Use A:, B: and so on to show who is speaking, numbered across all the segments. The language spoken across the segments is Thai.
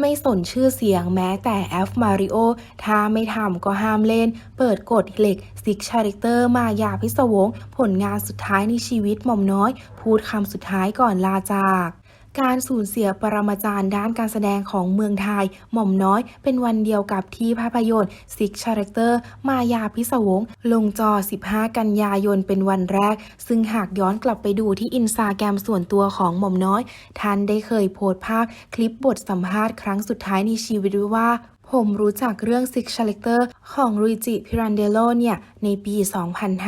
A: ไม่สนชื่อเสียงแม้แต่แอฟมาริโอถ้าไม่ทำก็ห้ามเล่น เปิดกฎเหล็กซิกชาริเตอร์มายาพิศวง ผลงานสุดท้ายในชีวิตหม่อมน้อย พูดคำสุดท้ายก่อนลาจาก การสูญเสียปรมาจารย์ด้านการแสดงของเมืองไทย หม่อมน้อยเป็นวันเดียวกับที่ภาพยนตร์ซิกชาแรคเตอร์มายาพิศวง ลงจอ 15 กันยายนเป็นวันแรก ซึ่งหากย้อนกลับไปดูที่อินสตาแกรมส่วนตัวของหม่อมน้อย ท่านได้เคยโพสต์ภาพคลิปบทสัมภาษณ์ครั้งสุดท้ายในชีวิตว่า ผมรู้จักเรื่อง Six c h a r a c t e r ของรุยจิพิรันเดโลเนี่ย ในปี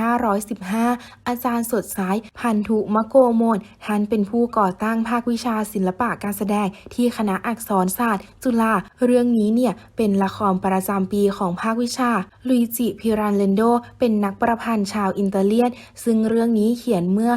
A: 2515 อาจารย์สดสายพันธุมะโกโมลท่านเป็นผู้ก่อตั้งภาควิชาศิลปะการแสดงที่คณะอักษรศาสตร์ จุฬาเรื่องนี้เนี่ย เป็นละครประจำปีของภาควิชาลุยจิพิรันเลนโด เป็นนักประพันธ์ชาวอินเตอร์เลียน ซึ่งเรื่องนี้เขียนเมื่อ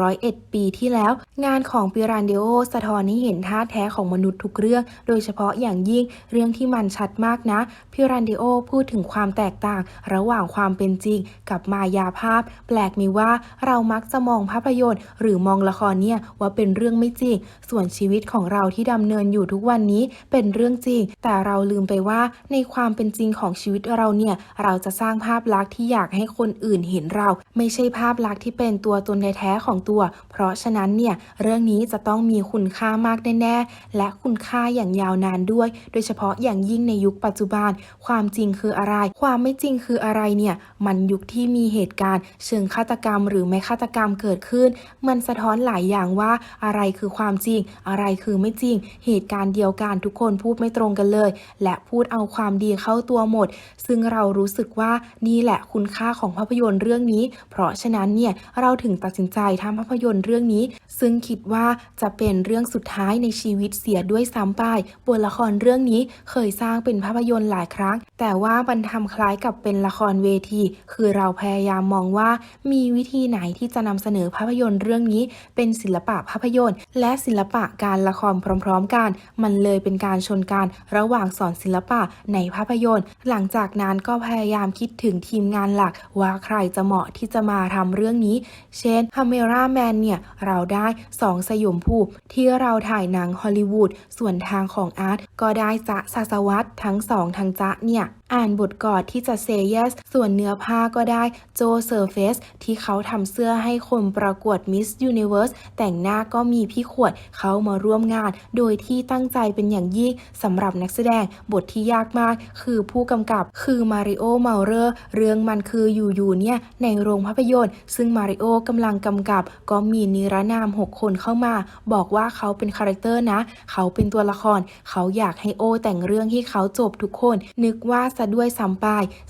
A: 101 ปีที่แล้ว งานของปิรันเดโอสะท้อนให้เห็นท่าแท้ของมนุษย์ทุกเรื่อง โดยเฉพาะอย่างยิ่งเรื่องที่มันชัดมากนะพิรันเดโอพูดถึงความแตกต่าง ระหว่างความเป็นจริง กับมายาภาพ แปลกไหมว่าเรามักจะมองภาพยนตร์ หรือมองละครเนี่ยว่าเป็นเรื่องไม่จริง ส่วนชีวิตของเราที่ดำเนินอยู่ทุกวันนี้เป็นเรื่องจริง แต่เราลืมไปว่าในความเป็นจริงของชีวิตเราเนี่ยเราจะสร้างภาพลักษณ์ที่อยากให้คนอื่นเห็นเรา ไม่ใช่ภาพลักษณ์ที่เป็นตัวตนแท้ของตัว เพราะฉะนั้นเนี่ยเรื่องนี้จะต้องมีคุณค่ามากแน่ๆและคุณค่าอย่างยาวนานด้วย โดยเฉพาะอย่างยิ่งในยุคปัจจุบัน ความจริงคืออะไร ความไม่จริงคืออะไรเนี่ยมันยุคที่มีเหตุการณ์ เชิงฆาตกรรม หรือไม่ฆาตกรรมเกิดขึ้น มันสะท้อนหลายอย่างว่าอะไรคือความจริง อะไรคือไม่จริง เหตุการณ์เดียวกันทุกคนพูดไม่ตรงกันเลย และพูดเอาความดีเข้าตัวหมด ซึ่งเรารู้สึกว่านี่แหละคุณค่าของภาพยนตร์เรื่องนี้ เพราะฉะนั้นเนี่ยเราถึงตัดสินใจทำภาพยนตร์เรื่องนี้ ซึ่งคิดว่าจะเป็นเรื่องสุดท้ายในชีวิตเสียด้วยซ้ำไปบทละครเรื่องนี้เคยสร้างเป็นภาพยนตร์หลายครั้ง แต่ว่ามันทำคล้ายกับเป็นละครเวที คือเราพยายามมองว่ามีวิธีไหนที่จะนำเสนอภาพยนตร์เรื่องนี้ เป็นศิลปะภาพยนตร์ และศิลปะการละครพร้อม ๆ กัน มันเลยเป็นการชนกันระหว่างสอนศิลปะในภาพยนตร์ หลังจากนั้นก็พยายามคิดถึงทีมงานหลัก ว่าใครจะเหมาะที่จะมาทำเรื่องนี้ เช่นฮาเมราแมนเนี่ยเราได้สองสยมภูที่เราถ่ายหนังฮอลลีวูดส่วนทางของอาร์ตก็ได้จะศาสวัตทั้งสองทางจะเนี่ยอ่านบทกอดที่จะเซเยสส่วนเนื้อผ้าก็ได้โจเซอร์เฟสที่เขาทำเสื้อให้คนประกวดมิสยูนิเว r ร์สแต่งหน้าก็มีพี่ขวดเขามาร่วมงาน โดยที่ตั้งใจเป็นอย่างยิ่งสำหรับนักแสดงบทที่ยากมาก คือผู้กำกับคือมาริโอเมาเรอร์เรื่องมันคืออยู่ๆเนี่ยในโรงภาพยนตร์ ซึ่งมาริโอกำลังกำกับ ก็มีนิรนาม 6 คนเข้ามา บอกว่าเขาเป็นคาแรคเตอร์นะ เขาเป็นตัวละคร เขาอยากให้โอแต่งเรื่องให้เขาจบทุกคน นึกว่าซะด้วยซ้ำไป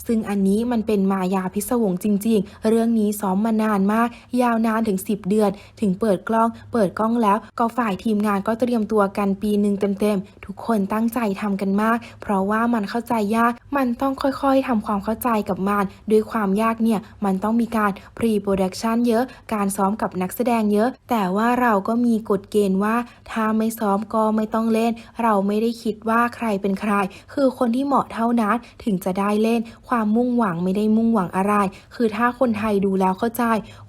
A: ซึ่งอันนี้มันเป็นมายาพิศวงจริง ๆ เรื่องนี้ซ้อมมานานมาก ยาวนานถึง 10 เดือน ถึงเปิดกล้อง เปิดกล้องแล้ว ก็ฝ่ายทีมงานก็เตรียมตัวกันปีหนึ่งเต็มๆ ทุกคนตั้งใจทำกันมาก เพราะว่ามันเข้าใจยาก มันต้องค่อยๆทำความเข้าใจกับมันด้วยความยากเนี่ย มันต้องมีการ pre production เยอะ การซ้อมกับนักแสดงเยอะ แต่ว่าเราก็มีกฎเกณฑ์ว่า ถ้าไม่ซ้อมก็ไม่ต้องเล่น เราไม่ได้คิดว่าใครเป็นใคร คือคนที่เหมาะเท่านั้นถึงจะได้เล่น ความมุ่งหวังไม่ได้มุ่งหวังอะไร คือถ้าคนไทยดูแล้วเข้าใจ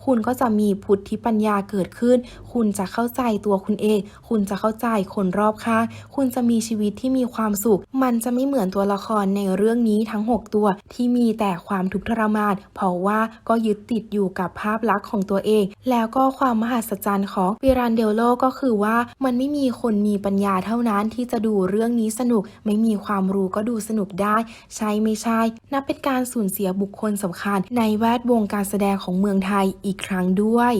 A: คุณก็จะมีพุทธิปัญญาเกิดขึ้น คุณจะเข้าใจตัวคุณเอง คุณจะเข้าใจคนรอบข้าง คุณจะมีชีวิตที่มีความสุข มันจะไม่เหมือนตัวละครในเรื่องนี้ทั้ง 6 ตัวที่มีแต่ความทุกข์ทรมาน เพราะว่าก็ยึดติดอยู่กับภาพลักษณ์ของตัวเอง แล้วก็ความมหัศจรรย์ของปิรันเดลโลก็คือว่ามันไม่มีคนมีปัญญาเท่านั้นที่จะดูเรื่องนี้สนุก ไม่มีความรู้ก็ดูสนุกได้ใช่ไม่ใช่ นับเป็นการสูญเสียบุคคลสำคัญในแวดวงการแสดงของเมืองไทยอีกครั้งด้วย